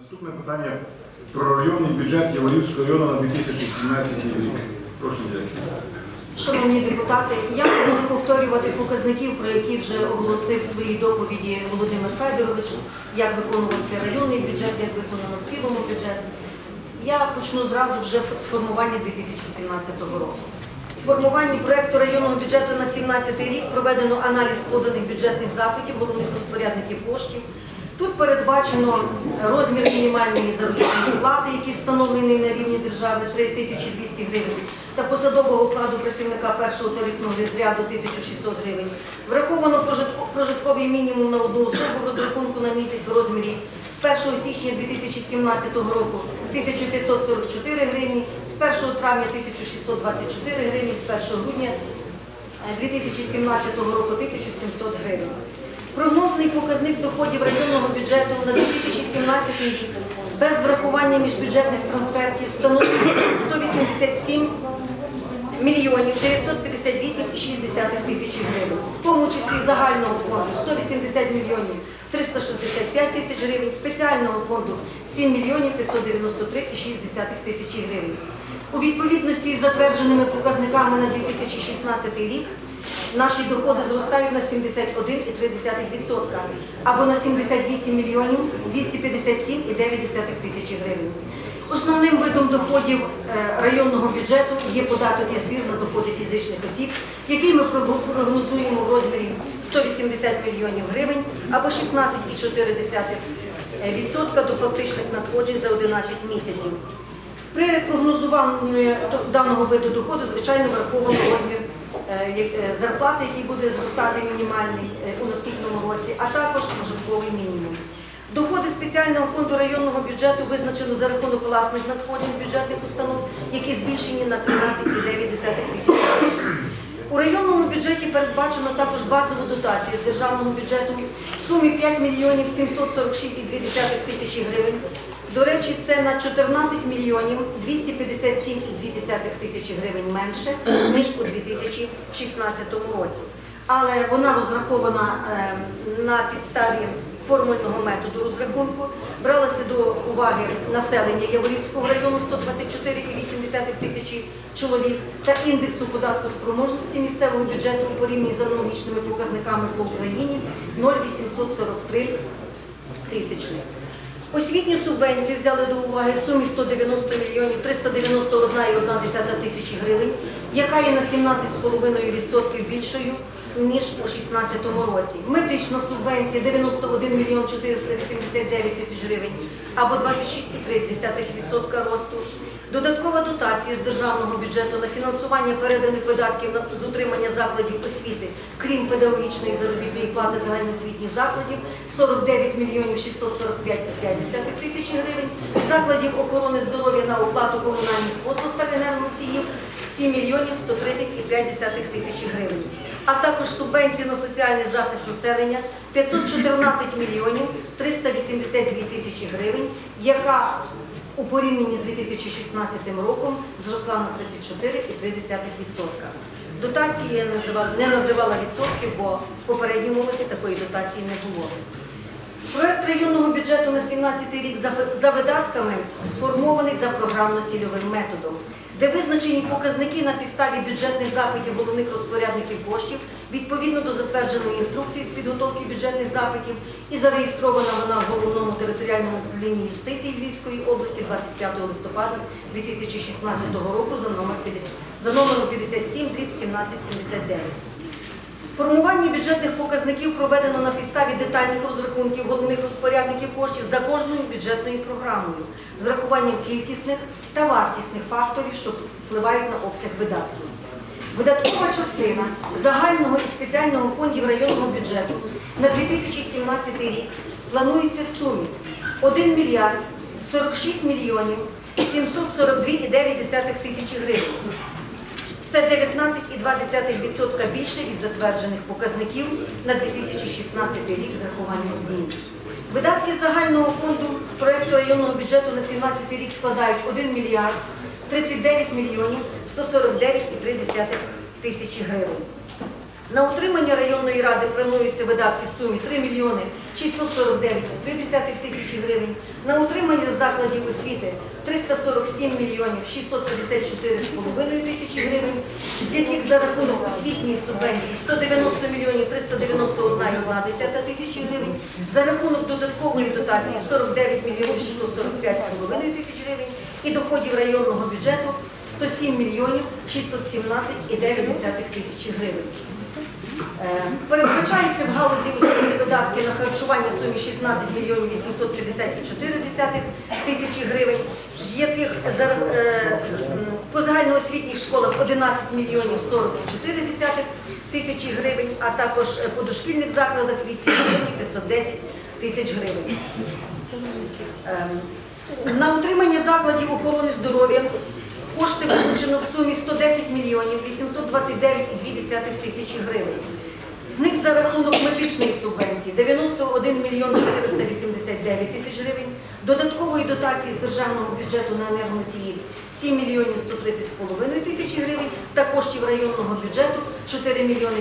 Наступне питання про районний бюджет Яворівського району на 2017 рік. Прошу дякую. Шановні депутати, я буду повторювати показників, про які вже оголосив в своїй доповіді Володимир Федорович, як виконувався районний бюджет, як виконано в цілому бюджет. Я почну зразу вже з формування 2017 року. В формуванні проекту районного бюджету на 2017 рік проведено аналіз поданих бюджетних запитів головних розпорядників коштів. Тут передбачено розмір мінімальної заробітної плати, який встановлений на рівні держави 3200 гривень, та посадового окладу працівника першого тарифного розряду 1600 гривень. Враховано прожитковий мінімум на одну особу в розрахунку на місяць в розмірі з 1 січня 2017 року 1544 гривні, з 1 травня 1624 гривні, з 1 грудня е, 2017 року 1700 гривень. Прогнозний показник доходів районного бюджету на 2017 рік без врахування міжбюджетних трансфертів становить 187 мільйонів 958,6 тисячі гривень, в тому числі загального фонду 180 мільйонів 365 тисяч гривень, спеціального фонду 7 мільйонів 593,6 тисячі гривень. У відповідності з затвердженими показниками на 2016 рік наші доходи зростають на 71,3% або на 78 мільйонів 257,9 тисячі гривень. Основним видом доходів е, районного бюджету є податок і збір на доходи фізичних осіб, який ми прогнозуємо в розмірі 180 мільйонів гривень або 16,4% до фактичних надходжень за 11 місяців. При прогнозуванні даного виду доходу, звичайно, враховано розмір е, е, зарплати, який буде зростати мінімальний е, у наступному році, а також прожитковий мінімум. Доходи спеціального фонду районного бюджету визначено за рахунок власних надходжень бюджетних установ, які збільшені на 13,9 тисяч гривень. У районному бюджеті передбачено також базову дотацію з державного бюджету в сумі 5 мільйонів 746,2 тисячі гривень. До речі, це на 14 мільйонів 257,2 тисячі гривень менше, ніж у 2016 році. Але вона розрахована е, на підставі формульного методу розрахунку. Бралося до уваги населення Яворівського району 124,8 тисячі чоловік та індексу податку спроможності місцевого бюджету у порівнянні з аналогічними показниками по Україні 0,843 тисячних. Освітню субвенцію взяли до уваги в сумі 190 мільйонів 391,1 тисячі гривень, яка є на 17,5% більшою, ніж у 2016 році. Медична субвенція 91 мільйон 489 тисяч гривень, або 26,3% росту. Додаткова дотація з державного бюджету на фінансування переданих видатків з утримання закладів освіти, крім педагогічної заробітної плати загальноосвітніх закладів 49 мільйонів 645,5 тисяч гривень, закладів охорони здоров'я на оплату комунальних послуг та енергоносіїв 7 мільйонів 130,5 тисячі гривень, а також субвенції на соціальний захист населення 514 мільйонів 382 тисячі гривень, яка у порівнянні з 2016 роком зросла на 34,3%. Дотації я не називала відсотків, бо в попередньому році такої дотації не було. Проект районного бюджету на 17 рік за видатками сформований за програмно-цільовим методом, де визначені показники на підставі бюджетних запитів головних розпорядників коштів відповідно до затвердженої інструкції з підготовки бюджетних запитів і зареєстрована вона в головному територіальному управлінні юстиції Львівської області 25 листопада 2016 року за номер 50 за номером 57 дріб 1779. Формування бюджетних показників проведено на підставі детальних розрахунків головних розпорядників коштів за кожною бюджетною програмою з врахуванням кількісних та вартісних факторів, що впливають на обсяг видатків. Видаткова частина загального і спеціального фондів районного бюджету на 2017 рік планується в сумі 1 мільярд 46 мільйонів 742,9 тисячі гривень. Це 19,2% більше від затверджених показників на 2016 рік з рахуванням змін. Видатки загального фонду проєкту районного бюджету на 2017 рік складають 1 мільярд 39 мільйонів 149,3 тисячі гривень. На утримання районної ради плануються видатки в сумі 3 мільйони 649,3 тисячі гривень. На утримання закладів освіти 347 мільйонів 654,5 тисячі гривень, з яких за рахунок освітньої субвенції 190 мільйонів 391,1 тисячі гривень, за рахунок додаткової дотації 49 мільйонів 645,5 тисяч гривень і доходів районного бюджету 107 мільйонів 617,9 тисячі гривень. Е, Передбачається в галузі освіти видатки на харчування в сумі 16 мільйонів 850,4 тисячі гривень, з яких е, по загальноосвітніх школах 11 мільйонів 40,4 тисячі гривень, а також по дошкільних закладах 8 мільйонів 510 тисяч гривень. Ем, На утримання закладів охорони здоров'я кошти визначено в сумі 110 мільйонів 829,2 тисячі гривень. З них за рахунок медичної субвенції 91 мільйон 489 тисяч гривень, додаткової дотації з державного бюджету на енергоносії 7 мільйонів 130,5 тисячі гривень та коштів районного бюджету 4 мільйони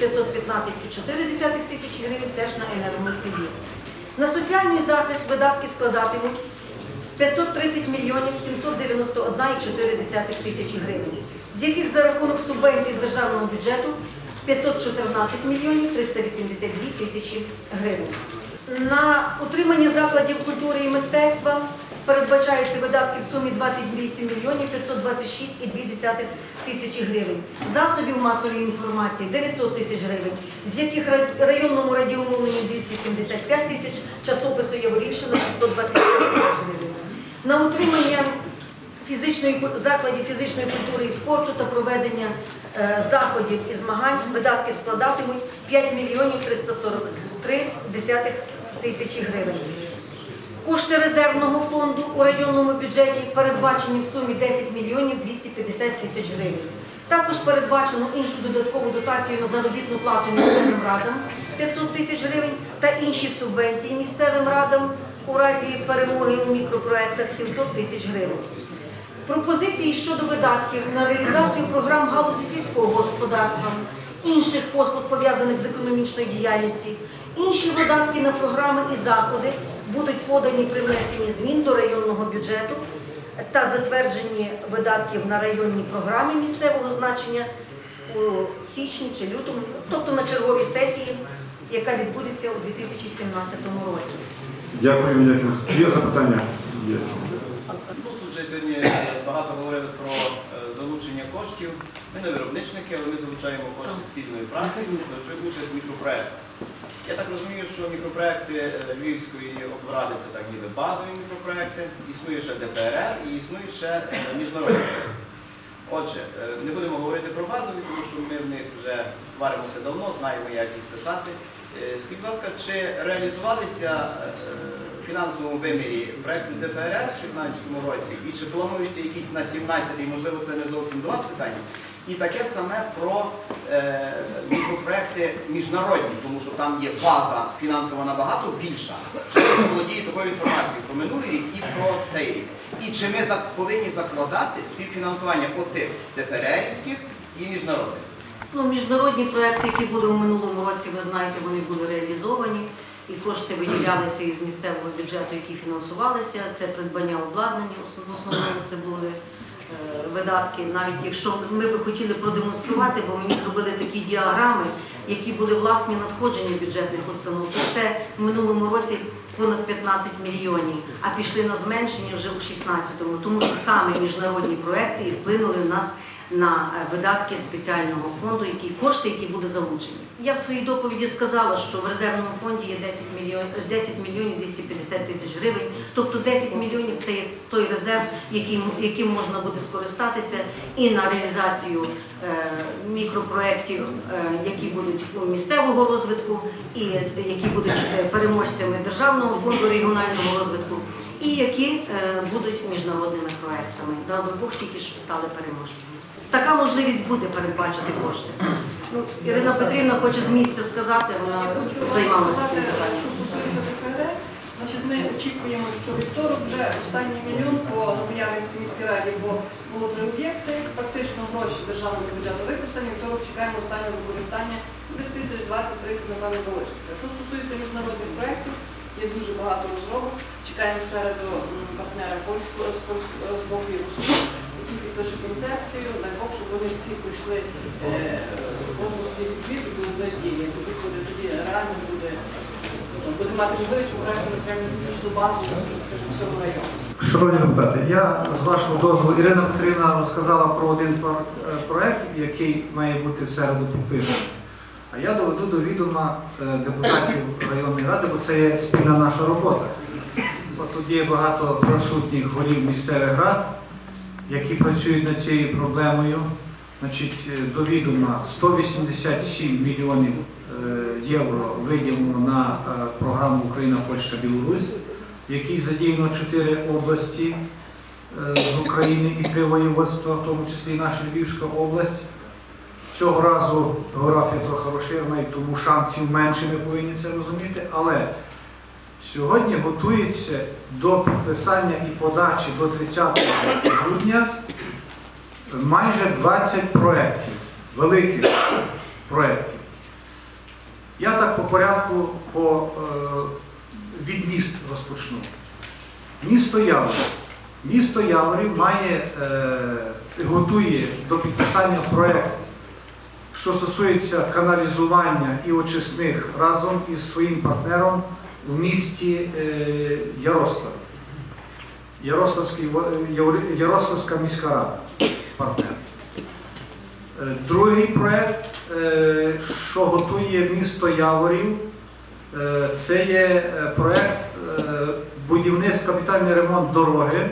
515,4 тисячі гривень теж на енергоносії. На соціальний захист видатки складатимуть 530 мільйонів 791,4 тисячі гривень, з яких за рахунок субвенцій державного бюджету 514 мільйонів 382 тисячі гривень. На утримання закладів культури і мистецтва передбачаються видатки в сумі 28 мільйонів 526,2 тисячі гривень. Засобів масової інформації 900 тисяч гривень, з яких ра- районному радіомовленню 275 тисяч, часопису Яворівщина 625 тисяч гривень. На утримання фізичної закладів фізичної культури і спорту та проведення е, заходів і змагань видатки складатимуть 5 мільйонів 343 десятих тисячі гривень. Кошти резервного фонду у районному бюджеті передбачені в сумі 10 мільйонів 250 тисяч гривень. Також передбачено іншу додаткову дотацію на заробітну плату місцевим радам 500 тисяч гривень та інші субвенції місцевим радам у разі перемоги у мікропроектах 700 тисяч гривень. Пропозиції щодо видатків на реалізацію програм галузі сільського господарства, інших послуг пов'язаних з економічною діяльністю, інші видатки на програми і заходи будуть подані при внесенні змін до районного бюджету та затвердженні видатків на районні програми місцевого значення у січні чи лютому, тобто на черговій сесії, яка відбудеться у 2017 році. Дякую, дякую. Чи є запитання? Є. Ну, тут вже сьогодні багато говорили про е, залучення коштів. Ми не виробничники, але ми залучаємо кошти спільної праці, беручи участь в мікропроєктах. Я так розумію, що мікропроекти е, Львівської облради це так ніби базові мікропроекти, існує ще ДПРР і існують ще е, міжнародні. Отже, е, не будемо говорити про базові, тому що ми в них вже варимося давно, знаємо, як їх писати. Скажіть, будь ласка, чи реалізувалися фінансовому вимірі проекти ДФРР в 2016 році, і чи плануються якісь на 17-й, можливо, це не зовсім до вас питання, і таке саме про е, мікропроекти міжнародні, тому що там є база фінансова набагато більша. Чи ви володіє такою інформацією про минулий рік і про цей рік? І чи ми повинні закладати співфінансування оцих ДФРРівських і міжнародних? Ну, міжнародні проекти, які були у минулому році, ви знаєте, вони були реалізовані, і кошти виділялися із місцевого бюджету, які фінансувалися. Це придбання обладнання, в основному це були е, видатки. Навіть якщо ми би хотіли продемонструвати, бо мені зробили такі діаграми, які були власні надходження бюджетних установ. Це в минулому році понад 15 мільйонів, а пішли на зменшення вже у 16-му, тому що саме мільйонні проекти вплинули в нас на е, видатки спеціального фонду, які кошти, які були залучені. Я в своїй доповіді сказала, що в резервному фонді є 10 мільйонів 10 мільйонів 250 тисяч гривень. Тобто 10 мільйонів це є той резерв, яким, яким можна буде скористатися і на реалізацію е, мікропроєктів, е, які будуть місцевого розвитку, і які будуть е, переможцями державного фонду регіонального розвитку, і які е, будуть міжнародними проектами. Дай Бог тільки щоб стали переможцями. Така можливість буде передбачити кошти. Ну, Ірина Петрівна хоче з місця сказати, вона Я хочу займалася сказати, що стосується ДФР. Значить, ми очікуємо, що вівторок вже останній мільйон по Новояврівській міській раді, бо було три об'єкти, практично гроші державного бюджету використані, вівторок чекаємо останнього використання, десь тисяч 20-30, напевно, залишиться. Що стосується міжнародних проєктів, є дуже багато розробок. Чекаємо середу партнера польського з польського який підпише концепцію, дай Бог, щоб вони всі пройшли е, конкурсні відбір і були задіяні. Тоді тоді реально буде мати можливість покращити матеріально-технічну базу, скажімо, всього району. Шановні депутати, я з вашого дозволу Ірина Петрівна розказала про один е, проект, який має бути в середу підписаний. А я доведу до відома е, депутатів районної ради, бо це є спільна наша робота. От тут є багато присутніх голів місцевих рад, які працюють над цією проблемою. Значить, е, до відома 187 мільйонів е, євро виділено на е, програму Україна, Польща, Білорусь, в якій задіяно чотири області з України і три воєводства, в тому числі і наша Львівська область. Цього разу географія трохи розширена, тому шансів менше, ми повинні це розуміти. Але сьогодні готується до підписання і подачі до 30 грудня майже 20 проєктів, великих проєктів. Я так по порядку по, е, від міст розпочну. Місто Яворів. Місто Яворів має, е, готує до підписання проєкту, що стосується каналізування і очисних разом із своїм партнером в місті е, Ярослав. Ярославський, Ярославська міська рада партнер. Е, Другий проєкт, е, що готує місто Яворів, е, це є е, проєкт е, будівництва, капітальний ремонт дороги.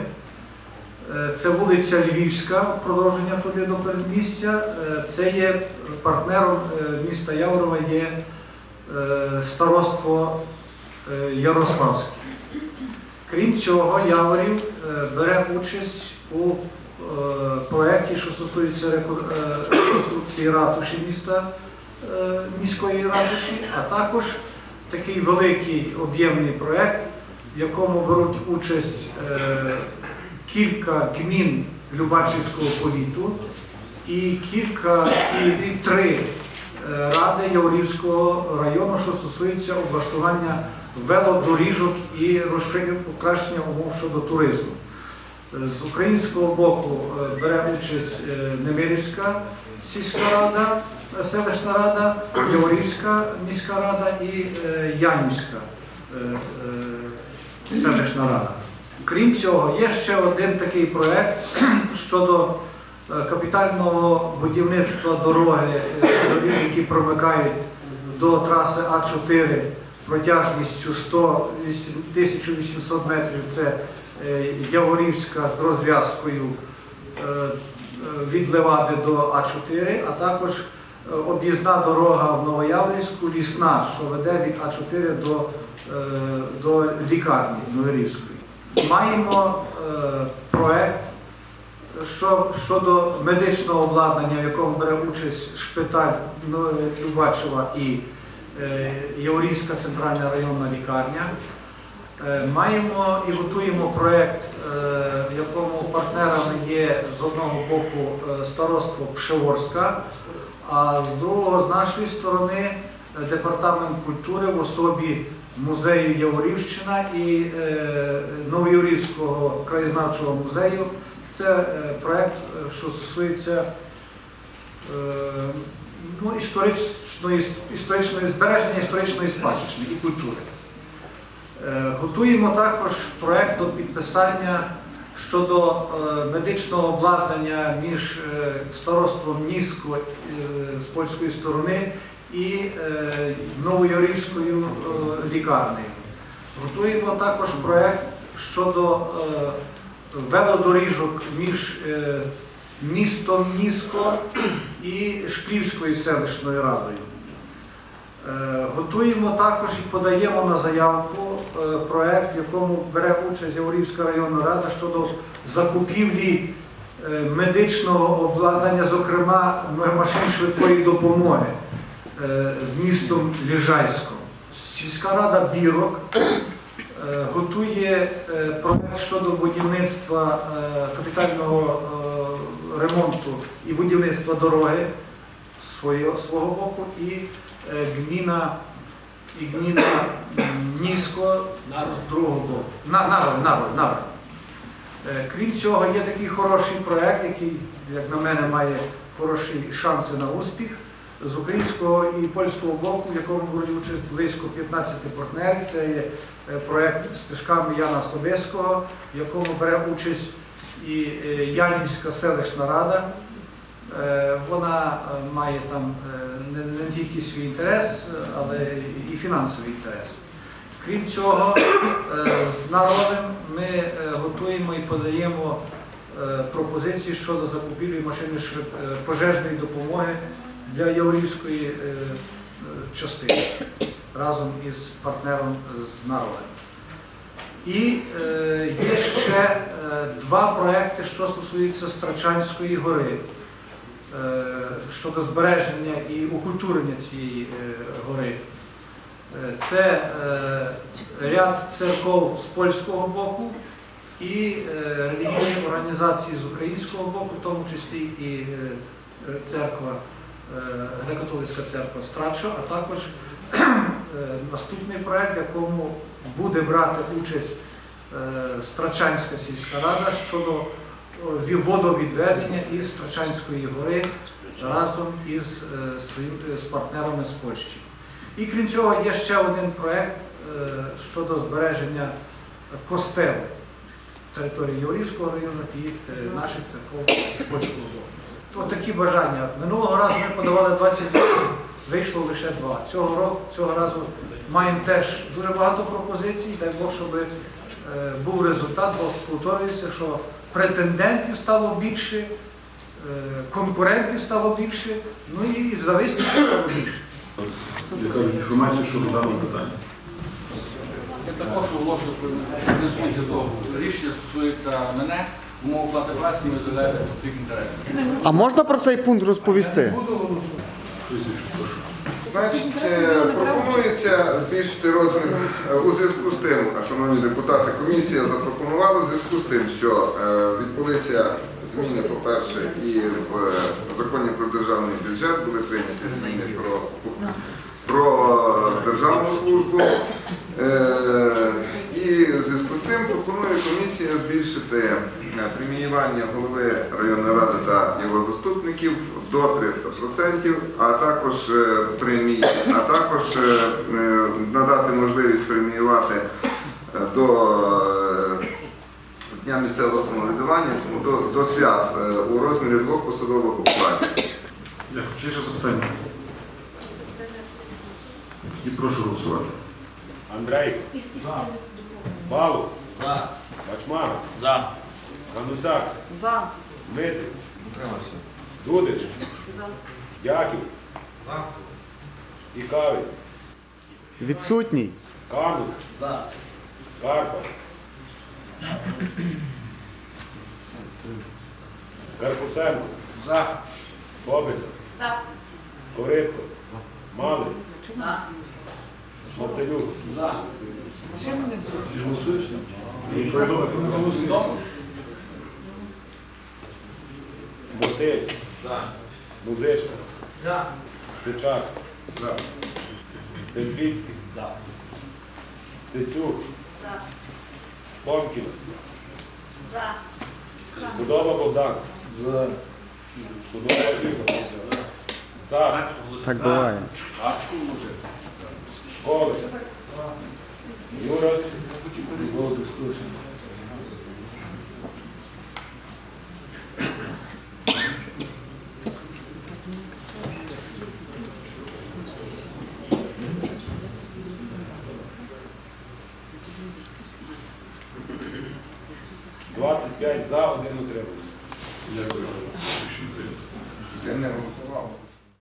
Е, Це вулиця Львівська, продовження туди до передмістя. Е, Це є партнером е, міста Яворова є е, староство е, Ярославське. Крім цього, Яворів е, бере участь у е, проєкті, що стосується реконструкції ратуші міста міської ратуші, а також такий великий об'ємний проєкт, в якому беруть участь кілька гмін Любачівського повіту і кілька і, три ради Яворівського району, що стосується облаштування велодоріжок і покращення умов щодо туризму. Е, З українського боку е, бере участь е, Немирівська сільська рада, селищна рада, Яворівська міська рада і Янівська селищна рада. Крім цього, є ще один такий проєкт щодо капітального будівництва дороги, які промикають до траси А4 протяжністю 100, 1800 метрів. Це е, Яворівська з розв'язкою е, е, від Левади до А4, а також об'їзна дорога в Новояврівську, лісна, що веде від А4 до, до лікарні Новорівської. Маємо проект що, щодо медичного обладнання, в якому бере участь шпиталь ну, Любачева і Яворівська центральна районна лікарня. Е, Маємо і готуємо проєкт, е, в якому партнерами є з одного боку е, староство Пшеворська, а з другого, з нашої сторони, е, департамент культури в особі музею Яворівщина і е, Новояворівського краєзнавчого музею. Це е, проєкт, е, що стосується е, ну, історичної, історичної збереження історичної спадщини і культури. Е, Готуємо також проєкт до підписання щодо е, медичного обладнання між е, староством Ніско з польської сторони і е, Новоярівською лікарнею. Готуємо також проєкт щодо велодоріжок між містом Ніско і Шклівською селищною радою. Е, Готуємо також і подаємо на заявку е, проект, в якому бере участь Яворівська районна рада щодо закупівлі е, медичного обладнання, зокрема машин швидкої допомоги з містом Ліжайськом. Сільська рада Бірок готує проект щодо будівництва капітального ремонту і будівництва дороги свого, свого боку, і е, гміна, і гміна Нісько з другого боку. На, Народ, народ, народ. Е, Крім цього, є такий хороший проект, який, як на мене, має хороші шанси на успіх. З українського і польського боку, в якому беруть участь близько 15 партнерів. Це є е, проект стежками Яна Собеського, в якому бере участь і е, Янівська селищна рада. Е, Вона має там е, не, тільки свій інтерес, але і фінансовий інтерес. Крім цього, з народом ми готуємо і подаємо пропозиції щодо закупівлі машини пожежної допомоги для Яворівської частини разом із партнером з народом. І є ще два проекти, що стосуються Страчанської гори е, щодо збереження і окультурення цієї е, гори. Е, Це ряд церков з польського боку і релігійні організації з українського боку, в тому числі і церква, греко-католицька церква Страчо, а також наступний проект, в якому буде брати участь Страчанська сільська рада щодо е, водовідведення із Страчанської гори разом із е, е, з партнерами з Польщі. І крім цього, є ще один проект е, щодо збереження костелу території Яворівського району і е, наших церков з польського. То такі бажання. Минулого разу ми подавали 28, вийшло лише два. Цього року, цього разу маємо теж дуже багато пропозицій. Дай Бог, щоб е, був результат, бо повторюється, що претендентів стало більше, е, конкурентів стало більше, ну і зависників стало більше. Яка інформація щодо даного питання? Я також оголошую, що віднесується до рішення стосується мене, умов плати праці, ми заявляємо конфлікт інтересів. А можна про цей пункт розповісти? Прошу. Значить, е, пропонується збільшити розмір е, у зв'язку з тим, шановні депутати, комісія запропонувала у зв'язку з тим, що е, відбулися зміни, по-перше, і в законі про державний бюджет були прийняті зміни про, про державну службу. І в зв'язку з цим пропонує комісія збільшити преміювання голови районної ради та його заступників до 300%, а також е, премії, а також е, е, надати можливість преміювати до Дня місцевого самоврядування, тому до, до свят у розмірі двох посадових окладів. Дякую. Чи є запитання? І прошу голосувати. Андрей, І- і з цим допомогою. Балу, За. Бачман, За. Ганусак, За. Дмитрий, Дудич, Яків, Ікавий, Відсутній. Канус, За. Карпа, Карпусенко, За. Бобиця, За. Коритко, Малець, Мацелюк, За. І повідомити. За. Музичка, За. Стечак, За. Стемпільський, За. Стецюк, За. Помкін, За. Будова Богдан, Будова Ігор, Цар, Так буває. Колес, Юрос, Двадцять п'ять за, один